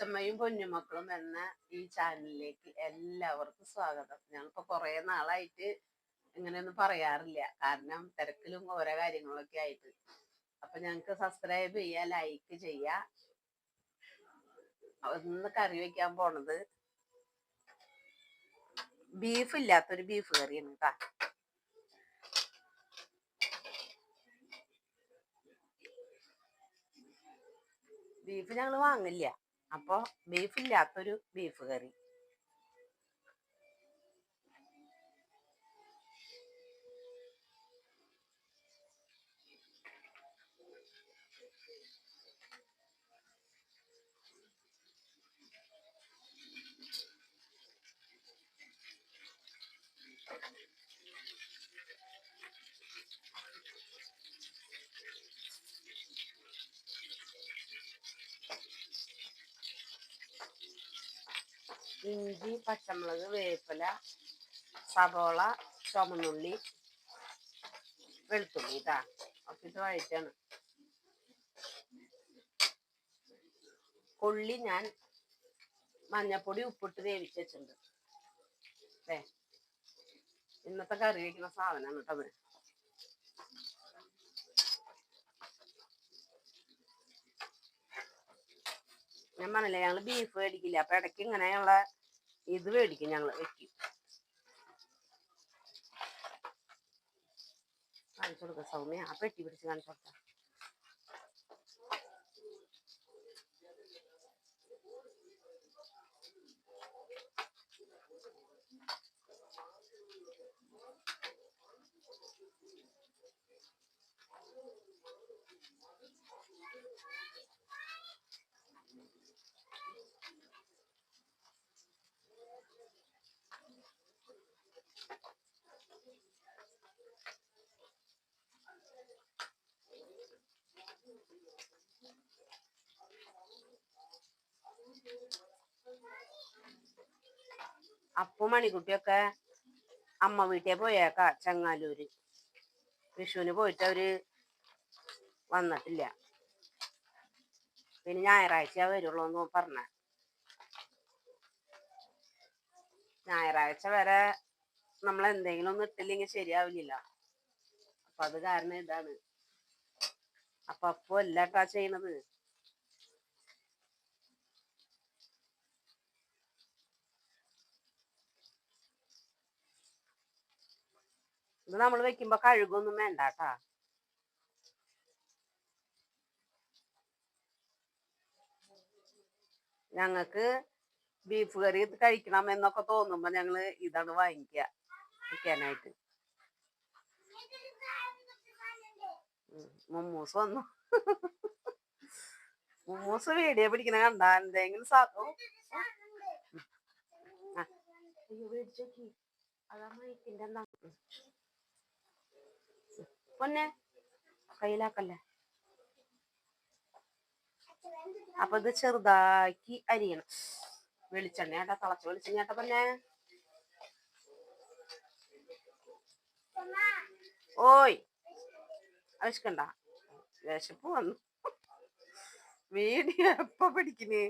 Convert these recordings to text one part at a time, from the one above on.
അച്ചമ്മയും പൊന്നുമക്കളും എന്ന ഈ ചാനലിലേക്ക് എല്ലാവർക്കും സ്വാഗതം. ഞങ്ങളിപ്പോ കുറെ നാളായിട്ട് ഇങ്ങനെയൊന്നും പറയാറില്ല. കാരണം തിരക്കിലും ഓരോ കാര്യങ്ങളൊക്കെ ആയിട്ട്. അപ്പൊ ഞങ്ങക്ക് സബ്സ്ക്രൈബ് ചെയ്യാ ലൈക്ക് ചെയ്യാ. ഒന്ന് കറി വെക്കാൻ പോണത് ബീഫ് ഇല്ലാത്തൊരു ബീഫ് കറിയാണ് കേട്ടാ ബീഫ് ഞങ്ങൾ വാങ്ങില്ല. അപ്പൊ ബീഫില്ലാത്തൊരു ബീഫ് കറി. ഇഞ്ചി പച്ചമുളക് വേപ്പില സവോള ചുമന്നുള്ളി വെളുത്തുള്ളി ഇതാ അപ്പൊ ഇത് വഴറ്റാണ്. കൊള്ളി ഞാൻ മഞ്ഞപ്പൊടി ഉപ്പിട്ട് വേവിച്ച് വെച്ചിട്ടുണ്ട്. ഇന്നത്തെ കറി വെക്കുന്ന സാധനമാണ് കേട്ടത് ഞാൻ പറഞ്ഞില്ലേ ഞങ്ങൾ ബീഫ് മേടിക്കില്ല അപ്പൊ ഇടയ്ക്ക് ഇങ്ങനെ ഞങ്ങളെ ഇത് മേടിക്കും ഞങ്ങൾ വെക്കും. കാണിച്ചു കൊടുക്കാം സൗമ്യ. ആ പെട്ടി പിടിച്ച് കാണിച്ചു കൊടുത്ത. അപ്പു മണിക്കുട്ടിയൊക്കെ അമ്മ വീട്ടിൽ പോയേക്കാ ചങ്ങാലൂര്. വിഷുവിന് പോയിട്ട് അവർ വന്നിട്ടില്ല. പിന്നെ ഞായറാഴ്ച വരുള്ളൂ എന്ന് പറഞ്ഞ. ഞായറാഴ്ച വരെ നമ്മൾ എന്തെങ്കിലും ഒന്നും ഇട്ടില്ലെങ്കിൽ ശരിയാവില്ല അപ്പൊ അത് കാരണം ഇതാണ്. അപ്പൊ അപ്പു അല്ലാട്ടാ ചെയ്യണത്. ഇത് നമ്മൾ വെക്കുമ്പോ കഴുകൊന്നും വേണ്ട കേട്ടാ ഞങ്ങക്ക് ബീഫ് കറി കഴിക്കണം എന്നൊക്കെ തോന്നുമ്പോ ഞങ്ങൾ ഇതാണ് വാങ്ങിക്ക വെക്കാനായിട്ട്. മുമ്മൂസ് വന്നു. മുമ്മൂസ് വീഡിയോ പിടിക്കണ കണ്ട എന്തെങ്കിലും സാധു അതാ മൈക്കിന്റെ. പൊന്നെ? കയ്യിലാക്കല്ലേ? അപ്പൊ ഇത് ചെറുതാക്കി അരിയണം. വെളിച്ചെണ്ണ ഏട്ടാ തിളച്ച വെളിച്ചെണ്ണ ഏട്ടാ പൊന്നെ. ഓയ് വിശക്കണ്ട വിശപ്പ് വന്നു. വീഡിയോ എപ്പ പിടിക്കുന്നേ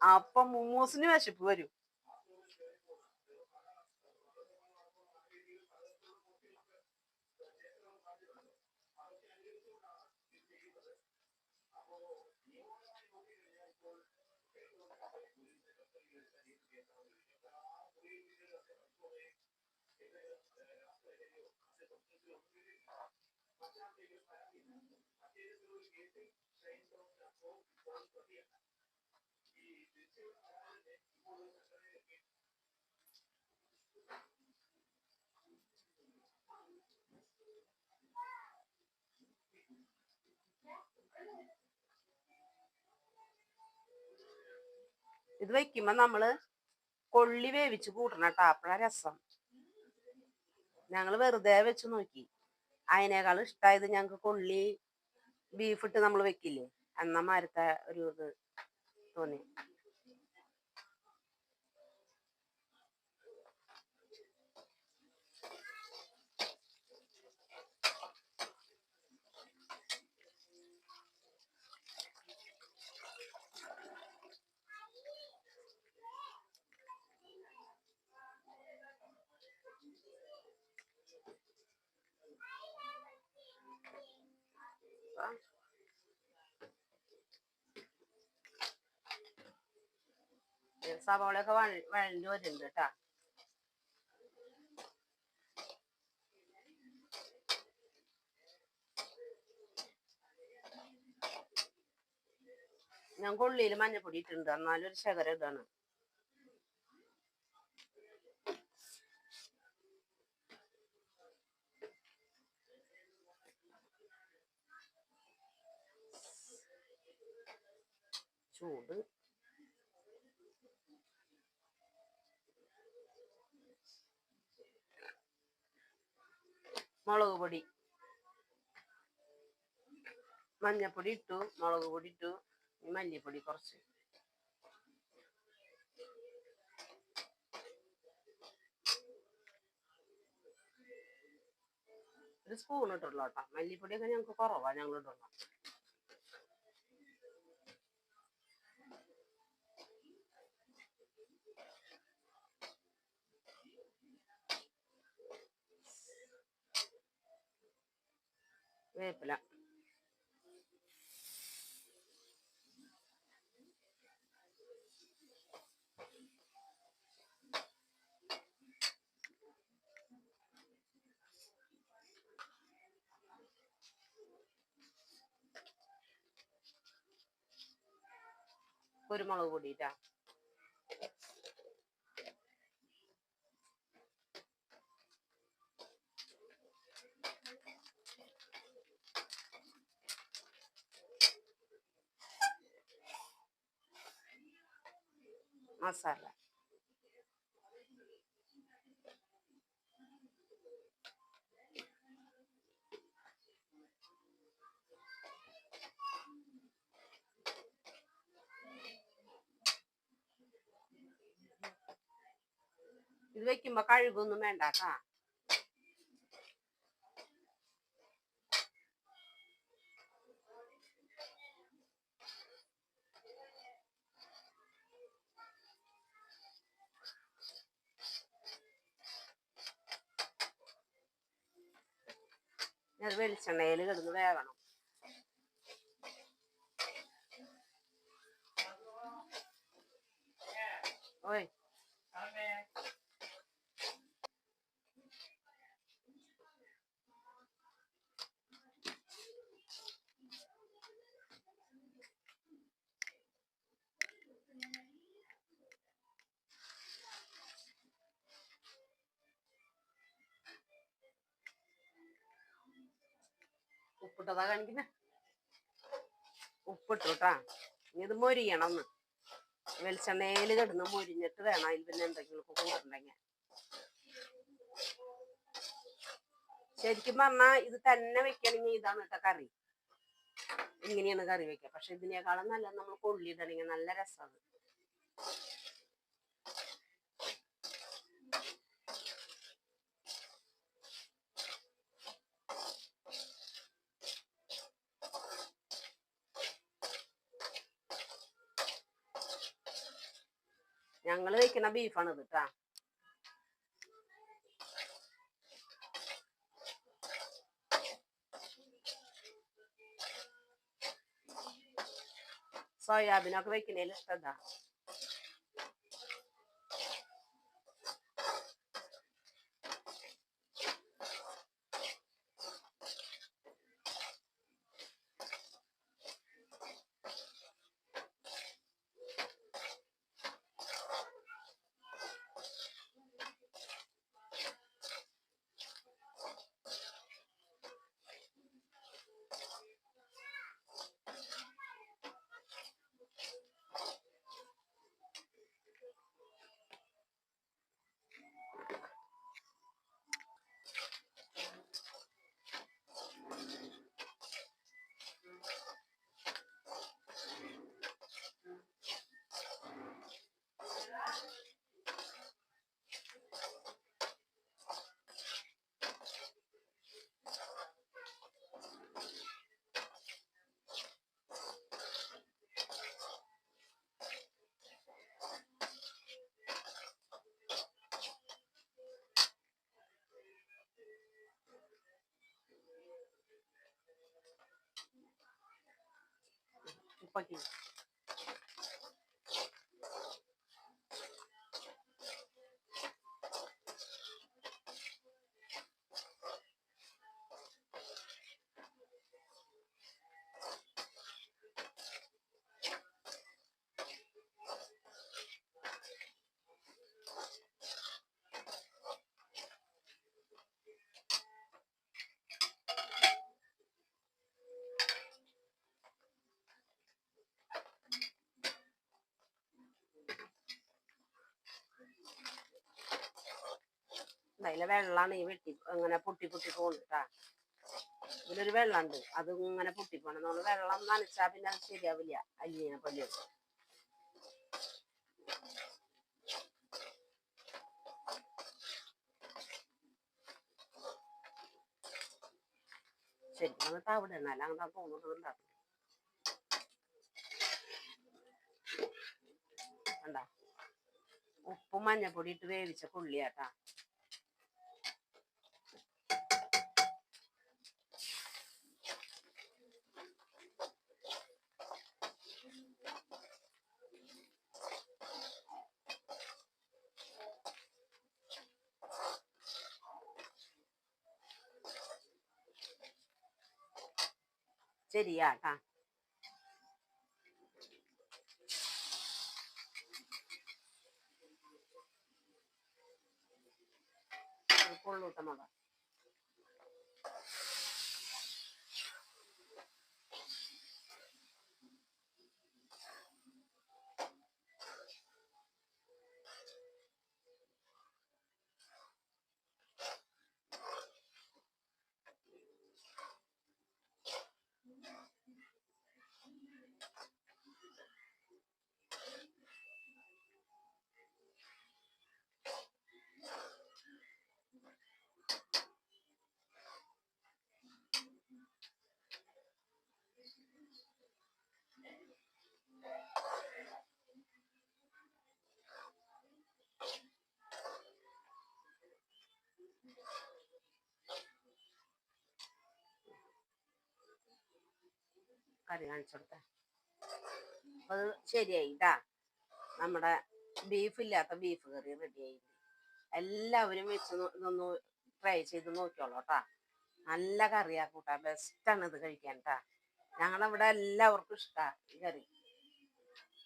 അപ്പൊ മുമ്മൂസിന് വിശപ്പ് വരും. ഇത് വെക്കുമ്പോ നമ്മൾ കൊള്ളി വേവിച്ച് കൂട്ടണം കേട്ടോ. അപ്പഴാ രസം. ഞങ്ങൾ വെറുതെ വെച്ച് നോക്കി. അതിനേക്കാൾ ഇഷ്ടമായത് ഞങ്ങൾക്ക് കൊള്ളി ബീഫിട്ട് നമ്മൾ വെക്കില്ലേ? എന്നമാരത്തെ ഒരു ഇത് തോന്നി. സവാളയൊക്കെ വഴ വഴഞ്ഞു വരുന്നുണ്ട് കേട്ടാ. ഞാൻ കൊള്ളിയിൽ മഞ്ഞപ്പൊടി ഇട്ടിട്ടുണ്ട്. എന്നാലും ഒരു ശകരം ഇതാണ്. മുളക് പൊടി. മഞ്ഞപ്പൊടി ഇട്ടു മുളക് പൊടി ഇട്ടു മല്ലിപ്പൊടി കുറച്ച്. ഒരു സ്പൂൺ ഇട്ടുള്ളൂ കേട്ടോ. മല്ലിപ്പൊടിയൊക്കെ ഞങ്ങൾക്ക് കുറവാണ് ഞങ്ങൾ വേപ്പില. കുരുമുളക് പൊടി മസാല ഇത് വെക്കുമ്പോ കഴുകൊന്നും വേണ്ട കേട്ടാ വെളിച്ചെണ്ണയിൽ കിടന്ന് വേകണം ഓയ് ഉപ്പിട്ടതാ കാണിക്കുന്ന. ഉപ്പിട്ടു കേട്ടാ ഇത് മൊരിയണം ഒന്ന് വെളിച്ചെണ്ണയിൽ കിടന്ന് മൊരിഞ്ഞിട്ട് വേണം അതിൽ പിന്നെ എന്തെങ്കിലും കൂട്ടുണ്ടെങ്കിൽ ശരിക്കും പറഞ്ഞാ ഇത് തന്നെ വെക്കണമെങ്കിൽ ഇതാണ് കേട്ടോ കറി. ഇങ്ങനെയാണ് കറി വെക്കുക. പക്ഷെ ഇതിനേക്കാളും നല്ല നമ്മൾ കൊള്ളിയിടണമെങ്കിൽ നല്ല രസമാണ്. ഞങ്ങൾ വെക്കുന്ന ബീഫാണ് ഇത് കേട്ടാ സോയാബീനൊക്കെ വെക്കുന്നതിൽ ഇഷ്ടതാ পাখি അതിലെ വെള്ളാണ് ഈ വെട്ടി ഇങ്ങനെ പൊട്ടി പൊട്ടി പോകുന്നുട്ടാ ഇതിലൊരു വെള്ളമുണ്ട് അത് ഇങ്ങനെ പൊട്ടിപ്പോണം നമ്മൾ വെള്ളം നനച്ചാ പിന്നെ അത് ശരിയാവില്ല അല്ലിനെ പോലെ. ശരി നമ്മൾ തവിടെ എന്നാലും അങ്ങനെ തോന്നുന്നുണ്ട് കണ്ട? ഉപ്പും മഞ്ഞപ്പൊടി ഇട്ട് വേവിച്ച 这里呀，看，么了？കറി കാണിച്ചെടുത്ത അത് ശരിയായി ഇതാ നമ്മുടെ ബീഫില്ലാത്ത ബീഫ് കറി റെഡിയായി എല്ലാവരും വെച്ച് ഇതൊന്ന് ട്രൈ ചെയ്ത് നോക്കിയോളൂ കേട്ടാ. നല്ല കറിയാ കൂട്ടാ. ബെസ്റ്റാണ് ഇത് കഴിക്കാൻ ട്ടാ. ഞങ്ങളവിടെ എല്ലാവർക്കും ഇഷ്ടമാണ് ഈ കറി.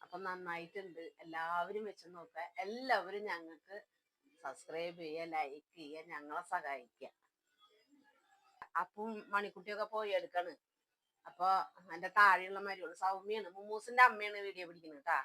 അപ്പൊ നന്നായിട്ടുണ്ട്. എല്ലാവരും വെച്ച് നോക്കുക. എല്ലാവരും ഞങ്ങൾക്ക് സബ്സ്ക്രൈബ് ചെയ്യുക ലൈക്ക് ചെയ്യുക ഞങ്ങളെ സഹായിക്കുക. അപ്പം മണിക്കുട്ടിയൊക്കെ പോയി എടുക്കാണ്. അപ്പൊ എന്റെ താഴെയുള്ള മരുകൾ സൗമ്യാണ്. മുമ്മൂസിന്റെ അമ്മയാണ് വീഡിയോ പിടിക്കുന്നത് കേട്ടാ